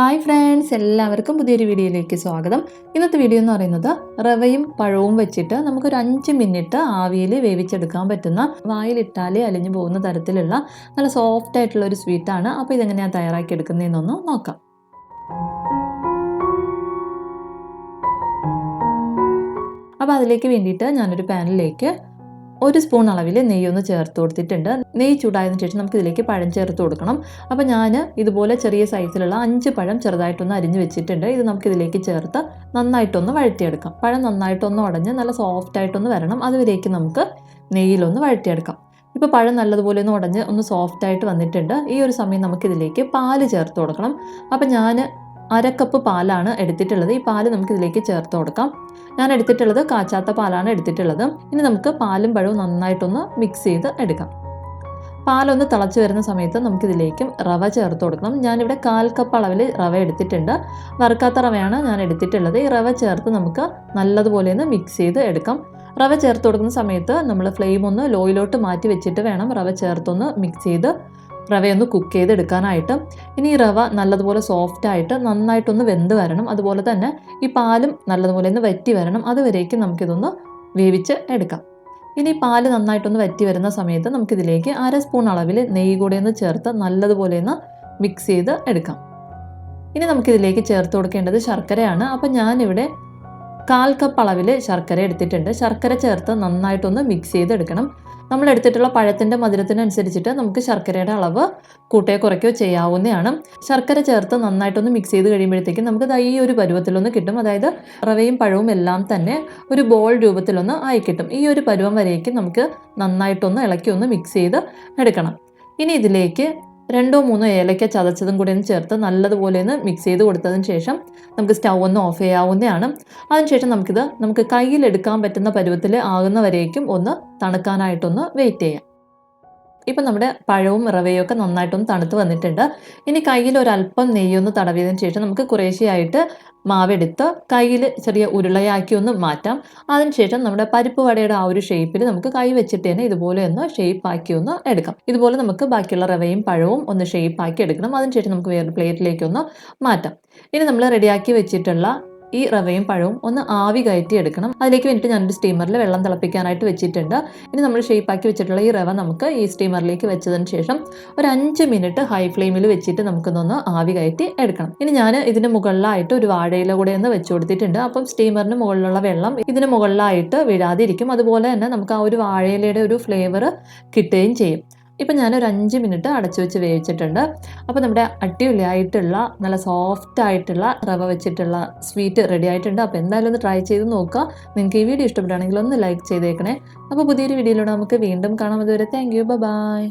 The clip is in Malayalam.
ഹായ് ഫ്രണ്ട്സ് എല്ലാവർക്കും പുതിയൊരു വീഡിയോയിലേക്ക് സ്വാഗതം. ഇന്നത്തെ വീഡിയോ എന്ന് പറയുന്നത് റവയും പഴവും വെച്ചിട്ട് നമുക്കൊരു അഞ്ച് മിനിറ്റ് ആവിയിൽ വേവിച്ചെടുക്കാൻ പറ്റുന്ന വായിലിട്ടാലേ അലിഞ്ഞു പോകുന്ന തരത്തിലുള്ള നല്ല സോഫ്റ്റ് ആയിട്ടുള്ള ഒരു സ്വീറ്റാണ് അപ്പോൾ ഇതെങ്ങനെയാണ് തയ്യാറാക്കി എടുക്കുന്നതെന്നൊന്ന് നോക്കാം. അപ്പോൾ അതിലേക്ക് വേണ്ടിയിട്ട് ഞാനൊരു പാനിലേക്ക് ഒരു സ്പൂൺ അളവിൽ നെയ്യൊന്ന് ചേർത്ത് കൊടുത്തിട്ടുണ്ട്. നെയ്യ് ചൂടായതിനു ശേഷം നമുക്ക് ഇതിലേക്ക് പഴം ചേർത്ത് കൊടുക്കണം. അപ്പോൾ ഞാൻ ഇതുപോലെ ചെറിയ സൈസിലുള്ള അഞ്ച് പഴം ചെറുതായിട്ടൊന്ന് അരിഞ്ഞ് വെച്ചിട്ടുണ്ട്. ഇത് നമുക്ക് ഇതിലേക്ക് ചേർത്ത് നന്നായിട്ടൊന്ന് വഴറ്റിയെടുക്കാം. പഴം നന്നായിട്ടൊന്ന് ഉടഞ്ഞ് നല്ല സോഫ്റ്റ് ആയിട്ടൊന്ന് വരണം. അതുവരേക്ക് നമുക്ക് നെയ്യിലൊന്ന് വഴറ്റിയെടുക്കാം. ഇപ്പോൾ പഴം നല്ലതുപോലെ ഒന്ന് ഉടഞ്ഞ് ഒന്ന് സോഫ്റ്റ് ആയിട്ട് വന്നിട്ടുണ്ട്. ഈ ഒരു സമയം നമുക്കിതിലേക്ക് പാൽ ചേർത്ത് കൊടുക്കണം. അപ്പോൾ ഞാൻ അരക്കപ്പ് പാലാണ് എടുത്തിട്ടുള്ളത്. ഈ പാൽ നമുക്ക് ഇതിലേക്ക് ചേർത്ത് കൊടുക്കാം. ഞാൻ എടുത്തിട്ടുള്ളത് കാച്ചാത്ത പാലാണ് എടുത്തിട്ടുള്ളത്. ഇനി നമുക്ക് പാലും പഴവും നന്നായിട്ടൊന്ന് മിക്സ് ചെയ്ത് എടുക്കാം. പാലൊന്ന് തിളച്ച് വരുന്ന സമയത്ത് നമുക്കിതിലേക്കും റവ ചേർത്ത് കൊടുക്കണം. ഞാനിവിടെ കാൽ കപ്പ് അളവിൽ റവ എടുത്തിട്ടുണ്ട്. വറുക്കാത്ത റവയാണ് ഞാൻ എടുത്തിട്ടുള്ളത്. ഈ റവ ചേർത്ത് നമുക്ക് നല്ലതുപോലെ ഒന്ന് മിക്സ് ചെയ്ത് എടുക്കാം. റവ ചേർത്ത് കൊടുക്കുന്ന സമയത്ത് നമ്മൾ ഫ്ലെയിം ഒന്ന് ലോയിലോട്ട് മാറ്റി വെച്ചിട്ട് വേണം റവ ചേർത്തൊന്ന് മിക്സ് ചെയ്ത് റവയൊന്ന് കുക്ക് ചെയ്തെടുക്കാനായിട്ട്. ഇനി ഈ റവ നല്ലതുപോലെ സോഫ്റ്റ് ആയിട്ട് നന്നായിട്ടൊന്ന് വെന്ത് വരണം. അതുപോലെ തന്നെ ഈ പാലും നല്ലതുപോലെ ഒന്ന് വറ്റി വരണം. അതുവരേക്കും നമുക്കിതൊന്ന് വേവിച്ച് എടുക്കാം. ഇനി പാൽ നന്നായിട്ടൊന്ന് വറ്റി വരുന്ന സമയത്ത് നമുക്കിതിലേക്ക് അര സ്പൂൺ അളവിൽ നെയ്യ് കൂടെ ഒന്ന് ചേർത്ത് നല്ലതുപോലെ ഒന്ന് മിക്സ് ചെയ്ത് എടുക്കാം. ഇനി നമുക്കിതിലേക്ക് ചേർത്ത് കൊടുക്കേണ്ടത് ശർക്കരയാണ്. അപ്പം ഞാനിവിടെ കാൽ കപ്പ് അളവിൽ ശർക്കര എടുത്തിട്ടുണ്ട്. ശർക്കര ചേർത്ത് നന്നായിട്ടൊന്ന് മിക്സ് ചെയ്തെടുക്കണം. നമ്മൾ എടുത്തിട്ടുള്ള പഴത്തിന്റെ മധുരത്തിനനുസരിച്ചിട്ട് നമുക്ക് ശർക്കരയുടെ അളവ് കൂട്ടയോ കുറയ്ക്കുകയോ ചെയ്യാവുന്നതാണ്. ശർക്കര ചേർത്ത് നന്നായിട്ടൊന്ന് മിക്സ് ചെയ്ത് കഴിയുമ്പോഴത്തേക്കും നമുക്ക് ഈ ഒരു പരുവത്തിലൊന്ന് കിട്ടും. അതായത് റവയും പഴവും എല്ലാം തന്നെ ഒരു ബോൾ രൂപത്തിലൊന്ന് ആയി കിട്ടും. ഈ ഒരു പരുവം വരേക്കും നമുക്ക് നന്നായിട്ടൊന്ന് ഇളക്കി ഒന്ന് മിക്സ് ചെയ്ത് എടുക്കണം. ഇനി ഇതിലേക്ക് രണ്ടോ മൂന്നോ ഏലക്ക ചതച്ചതും കൂടി ഒന്ന് ചേർത്ത് നല്ലതുപോലെ ഒന്ന് മിക്സ് ചെയ്ത് കൊടുത്തതിന് ശേഷം നമുക്ക് സ്റ്റൗ ഒന്ന് ഓഫ് ചെയ്യാവുന്നതാണ്. അതിനുശേഷം നമുക്കിത് നമുക്ക് കയ്യിലെടുക്കാൻ പറ്റുന്ന പരുവത്തിൽ ആകുന്നവരേക്കും ഒന്ന് തണുക്കാനായിട്ടൊന്ന് വെയിറ്റ് ചെയ്യാം. ഇപ്പം നമ്മുടെ പഴവും റവയും ഒക്കെ നന്നായിട്ടൊന്ന് തണുത്ത് വന്നിട്ടുണ്ട്. ഇനി കയ്യിൽ ഒരല്പം നെയ്യൊന്ന് തടവിയതിന് ശേഷം നമുക്ക് കുറേശ്ശെയായിട്ട് മാവെടുത്ത് കയ്യിൽ ചെറിയ ഉരുളയാക്കി ഒന്ന് മാറ്റാം. അതിനുശേഷം നമ്മുടെ പരിപ്പ് വടയുടെ ആ ഒരു ഷേപ്പിൽ നമുക്ക് കൈ വെച്ചിട്ട് തന്നെ ഇതുപോലെ ഒന്ന് ഷേപ്പാക്കി ഒന്ന് എടുക്കാം. ഇതുപോലെ നമുക്ക് ബാക്കിയുള്ള റവയും പഴവും ഒന്ന് ഷേപ്പാക്കി എടുക്കണം. അതിനുശേഷം നമുക്ക് വേറെ പ്ലേറ്റിലേക്ക് ഒന്ന് മാറ്റാം. ഇനി നമ്മൾ റെഡിയാക്കി വെച്ചിട്ടുള്ള ഈ റവയും പഴവും ഒന്ന് ആവി കയറ്റി എടുക്കണം. അതിലേക്ക് വേണ്ടിയിട്ട് ഞാനൊരു സ്റ്റീമറിൽ വെള്ളം തിളപ്പിക്കാനായിട്ട് വെച്ചിട്ടുണ്ട്. ഇനി നമ്മൾ ഷേപ്പാക്കി വെച്ചിട്ടുള്ള ഈ റവ നമുക്ക് ഈ സ്റ്റീമറിലേക്ക് വെച്ചതിന് ശേഷം ഒരു അഞ്ച് മിനിറ്റ് ഹൈ ഫ്ലെയിമിൽ വെച്ചിട്ട് നമുക്കൊന്ന് ആവി കയറ്റി എടുക്കണം. ഇനി ഞാൻ ഇതിന് മുകളിലായിട്ട് ഒരു വാഴയില കൂടെ ഒന്ന് വെച്ച് കൊടുത്തിട്ടുണ്ട്. അപ്പം സ്റ്റീമറിന് മുകളിലുള്ള വെള്ളം ഇതിന് മുകളിലായിട്ട് വീഴാതിരിക്കും. അതുപോലെ തന്നെ നമുക്ക് ആ ഒരു വാഴയിലയുടെ ഒരു ഫ്ലേവർ കിട്ടുകയും ചെയ്യും. ഇപ്പം ഞാനൊരു അഞ്ച് മിനിറ്റ് അടച്ചു വെച്ച് വേവിച്ചിട്ടുണ്ട്. അപ്പോൾ നമ്മുടെ അടിപൊളിയായിട്ടുള്ള നല്ല സോഫ്റ്റ് ആയിട്ടുള്ള റവ വെച്ചിട്ടുള്ള സ്വീറ്റ് റെഡി ആയിട്ടുണ്ട്. അപ്പോൾ എന്തായാലും ഒന്ന് ട്രൈ ചെയ്ത് നോക്കുക. നിങ്ങൾക്ക് ഈ വീഡിയോ ഇഷ്ടപ്പെടുകയാണെങ്കിൽ ഒന്ന് ലൈക്ക് ചെയ്തേക്കണേ. അപ്പോൾ പുതിയൊരു വീഡിയോയിലൂടെ നമുക്ക് വീണ്ടും കാണാം. അതുവരെ താങ്ക് യു ബൈ